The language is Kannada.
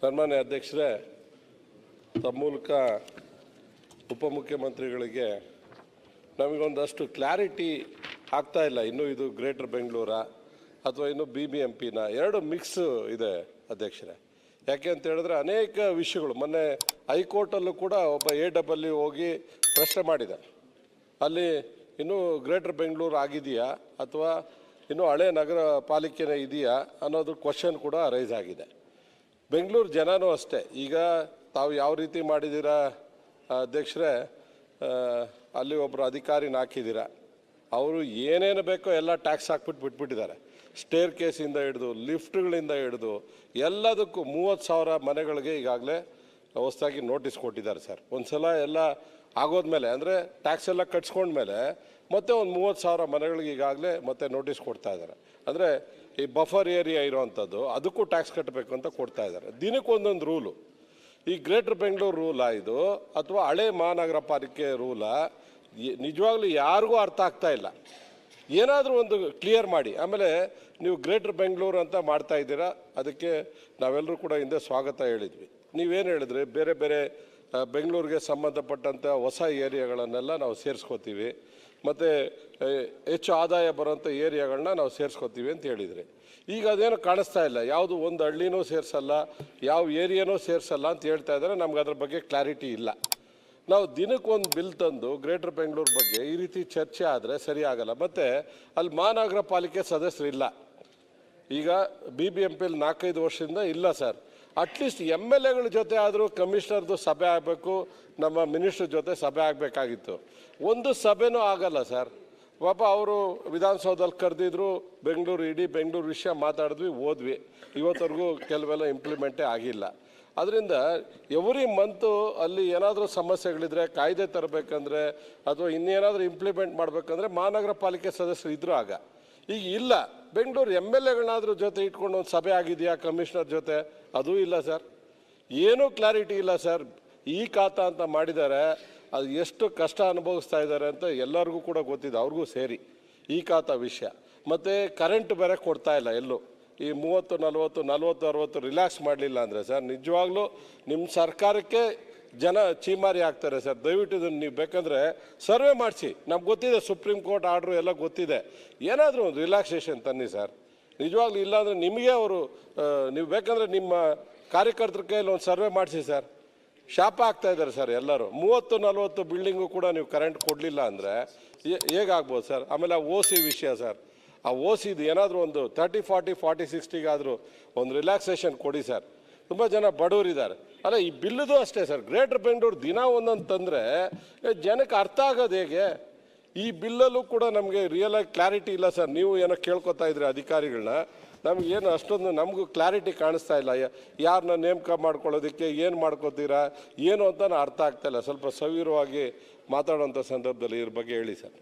ಸನ್ಮಾನ್ಯ ಅಧ್ಯಕ್ಷರೇ, ತಮ್ಮ ಮೂಲಕ ಉಪಮುಖ್ಯಮಂತ್ರಿಗಳಿಗೆ ನಮಗೊಂದಷ್ಟು ಕ್ಲಾರಿಟಿ ಆಗ್ತಾ ಇಲ್ಲ. ಇನ್ನೂ ಇದು ಗ್ರೇಟರ್ ಬೆಂಗಳೂರ ಅಥವಾ ಇನ್ನು ಬಿ ಬಿ ಎಂ ಪಿನ. ಎರಡು ಮಿಕ್ಸ್ ಇದೆ ಅಧ್ಯಕ್ಷರೇ. ಯಾಕೆ ಅಂತ ಹೇಳಿದ್ರೆ ಅನೇಕ ವಿಷಯಗಳು. ಮೊನ್ನೆ ಹೈಕೋರ್ಟಲ್ಲೂ ಕೂಡ ಒಬ್ಬ ಎ ಡಬಲ್ ಹೋಗಿ ಪ್ರಶ್ನೆ ಮಾಡಿದ. ಅಲ್ಲಿ ಇನ್ನೂ ಗ್ರೇಟರ್ ಬೆಂಗಳೂರು ಆಗಿದೆಯಾ ಅಥವಾ ಇನ್ನೂ ಹಳೆ ನಗರ ಪಾಲಿಕೆನೇ ಇದೆಯಾ ಅನ್ನೋದು ಕ್ವಶನ್ ಕೂಡ ರೈಸ್ ಆಗಿದೆ. ಬೆಂಗಳೂರು ಜನನೂ ಅಷ್ಟೇ. ಈಗ ತಾವು ಯಾವ ರೀತಿ ಮಾಡಿದ್ದೀರಾ, ಅಧ್ಯಕ್ಷರೇ ಅಲ್ಲಿ ಒಬ್ಬರು ಅಧಿಕಾರಿನ ಹಾಕಿದ್ದೀರಾ. ಅವರು ಏನೇನು ಬೇಕೋ ಎಲ್ಲ ಟ್ಯಾಕ್ಸ್ ಹಾಕ್ಬಿಟ್ಟು ಬಿಟ್ಬಿಟ್ಟಿದ್ದಾರೆ. ಸ್ಟೇರ್ ಕೇಸಿಂದ ಹಿಡಿದು, ಲಿಫ್ಟ್ಗಳಿಂದ ಹಿಡಿದು, ಎಲ್ಲದಕ್ಕೂ ಮೂವತ್ತು ಸಾವಿರ ಮನೆಗಳಿಗೆ ಈಗಾಗಲೇ ಹೊಸದಾಗಿ ನೋಟಿಸ್ ಕೊಟ್ಟಿದ್ದಾರೆ ಸರ್. ಒಂದು ಸಲ ಎಲ್ಲ ಆಗೋದ್ಮೇಲೆ, ಅಂದರೆ ಟ್ಯಾಕ್ಸ್ ಎಲ್ಲ ಕಟ್ಸ್ಕೊಂಡ್ಮೇಲೆ ಮತ್ತೆ ಒಂದು ಮೂವತ್ತು ಸಾವಿರ ಮನೆಗಳಿಗೆ ಈಗಾಗಲೇ ಮತ್ತೆ ನೋಟಿಸ್ ಕೊಡ್ತಾ ಇದ್ದಾರೆ ಅಂದರೆ ಈ ಬಫರ್ ಏರಿಯಾ ಇರೋವಂಥದ್ದು ಅದಕ್ಕೂ ಟ್ಯಾಕ್ಸ್ ಕಟ್ಟಬೇಕು ಅಂತ ಕೊಡ್ತಾ ಇದ್ದಾರೆ ದಿನಕ್ಕೆ ಒಂದೊಂದು ರೂಲು ಈ ಗ್ರೇಟರ್ ಬೆಂಗಳೂರು ರೂಲಾ ಇದು, ಅಥವಾ ಹಳೆ ಮಹಾನಗರ ಪಾಲಿಕೆ ರೂಲಾ ನಿಜವಾಗ್ಲೂ ಯಾರಿಗೂ ಅರ್ಥ ಆಗ್ತಾ ಇಲ್ಲ. ಏನಾದರೂ ಒಂದು ಕ್ಲಿಯರ್ ಮಾಡಿ. ಆಮೇಲೆ ನೀವು ಗ್ರೇಟರ್ ಬೆಂಗಳೂರು ಅಂತ ಮಾಡ್ತಾ ಇದ್ದೀರಾ, ಅದಕ್ಕೆ ನಾವೆಲ್ಲರೂ ಕೂಡ ಹಿಂದೆ ಸ್ವಾಗತ ಹೇಳಿದ್ವಿ. ನೀವೇನು ಹೇಳಿದ್ರಿ? ಬೇರೆ ಬೇರೆ ಬೆಂಗಳೂರಿಗೆ ಸಂಬಂಧಪಟ್ಟಂಥ ಹೊಸ ಏರಿಯಾಗಳನ್ನೆಲ್ಲ ನಾವು ಸೇರಿಸ್ಕೋತೀವಿ. ಮತ್ತು ಹೆಚ್ಚು ಆದಾಯ ಬರೋಂಥ ಏರಿಯಾಗಳನ್ನ ನಾವು ಸೇರಿಸ್ಕೋತೀವಿ ಅಂತ ಹೇಳಿದರೆ. ಈಗ ಅದೇನು ಕಾಣಿಸ್ತಾ ಇಲ್ಲ. ಯಾವುದು ಒಂದು ಹಳ್ಳಿನೂ ಸೇರಿಸಲ್ಲ, ಯಾವ ಏರಿಯಾನೂ ಸೇರಿಸಲ್ಲ ಅಂತ ಹೇಳ್ತಾ ಇದ್ದಾರೆ ನಮ್ಗೆ ಅದ್ರ ಬಗ್ಗೆ ಕ್ಲಾರಿಟಿ ಇಲ್ಲ. ನಾವು ದಿನಕ್ಕೆ ಒಂದು ಬಿಲ್ ತಂದು ಗ್ರೇಟರ್ ಬೆಂಗಳೂರು ಬಗ್ಗೆ ಈ ರೀತಿ ಚರ್ಚೆ ಆದರೆ ಸರಿ ಆಗಲ್ಲ. ಮತ್ತು ಅಲ್ಲಿ ಮಹಾನಗರ ಪಾಲಿಕೆ ಸದಸ್ಯರು ಇಲ್ಲ ಈಗ ಬಿ ಬಿ ಎಂ ಪಿಲಿ ನಾಲ್ಕೈದು ವರ್ಷದಿಂದ ಇಲ್ಲ sir. At least M L ಎಗಳ ಜೊತೆ ಆದರೂ ಕಮಿಷನರ್ದು ಸಭೆ ಆಗಬೇಕು, ನಮ್ಮ ಮಿನಿಸ್ಟ್ರ್ ಜೊತೆ ಸಭೆ ಆಗಬೇಕಾಗಿತ್ತು. ಒಂದು ಸಭೆನೂ ಆಗಲ್ಲ ಸರ್. ಪಾಪ ಅವರು ವಿಧಾನಸೌಧದಲ್ಲಿ ಕರೆದಿದ್ರು, ಬೆಂಗಳೂರು, ಇಡೀ ಬೆಂಗಳೂರು ವಿಷಯ ಮಾತಾಡಿದ್ವಿ, ಓದ್ವಿ. ಇವತ್ತವರೆಗೂ ಕೆಲವೆಲ್ಲ ಇಂಪ್ಲಿಮೆಂಟೇ ಆಗಿಲ್ಲ. ಅದರಿಂದ ಎವ್ರಿ ಮಂತು ಅಲ್ಲಿ ಏನಾದರೂ ಸಮಸ್ಯೆಗಳಿದ್ರೆ, ಕಾಯ್ದೆ ತರಬೇಕಂದ್ರೆ, ಅಥವಾ ಇನ್ನೇನಾದರೂ ಇಂಪ್ಲಿಮೆಂಟ್ ಮಾಡಬೇಕಂದ್ರೆ ಮಹಾನಗರ ಪಾಲಿಕೆ ಸದಸ್ಯರು ಇದ್ದರೂ ಆಗ. ಈಗ ಇಲ್ಲ. ಬೆಂಗಳೂರು ಎಂ ಎಲ್ ಎಗಳನ್ನಾದ್ರೂ ಜೊತೆ ಇಟ್ಕೊಂಡು ಒಂದು ಸಭೆ ಆಗಿದೆಯಾ ಕಮಿಷನರ್ ಜೊತೆ? ಅದೂ ಇಲ್ಲ ಸರ್. ಏನೂ ಕ್ಲಾರಿಟಿ ಇಲ್ಲ ಸರ್. ಈ ಖಾತ ಅಂತ ಮಾಡಿದ್ದಾರೆ. ಅದು ಎಷ್ಟು ಕಷ್ಟ ಅನುಭವಿಸ್ತಾ ಇದ್ದಾರೆ ಅಂತ ಎಲ್ಲರಿಗೂ ಕೂಡ ಗೊತ್ತಿದೆ. ಅವ್ರಿಗೂ ಸೇರಿ ಈ ಖಾತ ವಿಷಯ. ಮತ್ತು ಕರೆಂಟ್ ಬೇರೆ ಕೊಡ್ತಾ ಇಲ್ಲ ಎಲ್ಲೂ. ಈ ಮೂವತ್ತು, ನಲ್ವತ್ತು ನಲ್ವತ್ತು, ಅರವತ್ತು ರಿಲ್ಯಾಕ್ಸ್ ಮಾಡಲಿಲ್ಲ ಅಂದರೆ ಸರ್, ನಿಜವಾಗ್ಲೂ ನಿಮ್ಮ ಸರ್ಕಾರಕ್ಕೆ ಜನ ಚೀಮಾರಿ ಆಗ್ತಾರೆ ಸರ್. ದಯವಿಟ್ಟು ಇದನ್ನು ನೀವು ಬೇಕಂದರೆ ಸರ್ವೆ ಮಾಡಿಸಿ. ನಮ್ಗೆ ಗೊತ್ತಿದೆ ಸುಪ್ರೀಂ ಕೋರ್ಟ್ ಆರ್ಡ್ರು ಎಲ್ಲ ಗೊತ್ತಿದೆ. ಏನಾದರೂ ಒಂದು ರಿಲ್ಯಾಕ್ಸೇಷನ್ ತನ್ನಿ ಸರ್. ನಿಜವಾಗ್ಲೂ ಇಲ್ಲಾಂದರೆ ನಿಮಗೆ ಅವರು ನೀವು ಬೇಕಂದರೆ ನಿಮ್ಮ ಕಾರ್ಯಕರ್ತರ ಕೈಯಲ್ಲಿ ಒಂದು ಸರ್ವೆ ಮಾಡಿಸಿ ಸರ್. ಶಾಪ ಆಗ್ತಾ ಇದ್ದಾರೆ ಸರ್ ಎಲ್ಲರೂ. ಮೂವತ್ತು, ನಲವತ್ತು ಬಿಲ್ಡಿಂಗು ಕೂಡ ನೀವು ಕರೆಂಟ್ ಕೊಡಲಿಲ್ಲ ಅಂದರೆ ಹೇಗಾಗ್ಬೋದು ಸರ್? ಆಮೇಲೆ ಆ ಓ ಸಿ ವಿಷಯ ಸರ್. ಆ ಓ ಸಿದು ಏನಾದರೂ ಒಂದು ತರ್ಟಿ ಫಾರ್ಟಿ ಫಾರ್ಟಿ ಸಿಕ್ಸ್ಟಿಗಾದರೂ ಒಂದು ರಿಲ್ಯಾಕ್ಸೇಷನ್ ಕೊಡಿ ಸರ್. ತುಂಬ ಜನ ಬಡವರಿದ್ದಾರೆ. ಅಲ್ಲ, ಈ ಬಿಲ್ಲುದು ಅಷ್ಟೇ ಸರ್. ಗ್ರೇಟರ್ ಬೆಂಗಳೂರು ದಿನ ಒಂದೊಂದು ತಂದರೆ ಜನಕ್ಕೆ ಅರ್ಥ ಆಗೋದು ಹೇಗೆ? ಈ ಬಿಲ್ಲಲ್ಲೂ ಕೂಡ ನಮಗೆ ರಿಯಲಾಗಿ ಕ್ಲಾರಿಟಿ ಇಲ್ಲ ಸರ್. ನೀವು ಏನೋ ಕೇಳ್ಕೊತಾ ಇದ್ರಿ ಅಧಿಕಾರಿಗಳನ್ನ ನಮಗೇನು ಅಷ್ಟೊಂದು ನಮಗೂ ಕ್ಲಾರಿಟಿ ಕಾಣಿಸ್ತಾ ಇಲ್ಲ. ಯಾರನ್ನ ನೇಮಕ ಮಾಡ್ಕೊಳ್ಳೋದಕ್ಕೆ, ಏನು ಮಾಡ್ಕೋತೀರಾ, ಏನು ಅಂತ ಅರ್ಥ ಆಗ್ತಾ ಇಲ್ಲ. ಸ್ವಲ್ಪ ಸವಿರವಾಗಿ ಮಾತಾಡೋಂಥ ಸಂದರ್ಭದಲ್ಲಿ ಇದ್ರ ಬಗ್ಗೆ ಹೇಳಿ ಸರ್.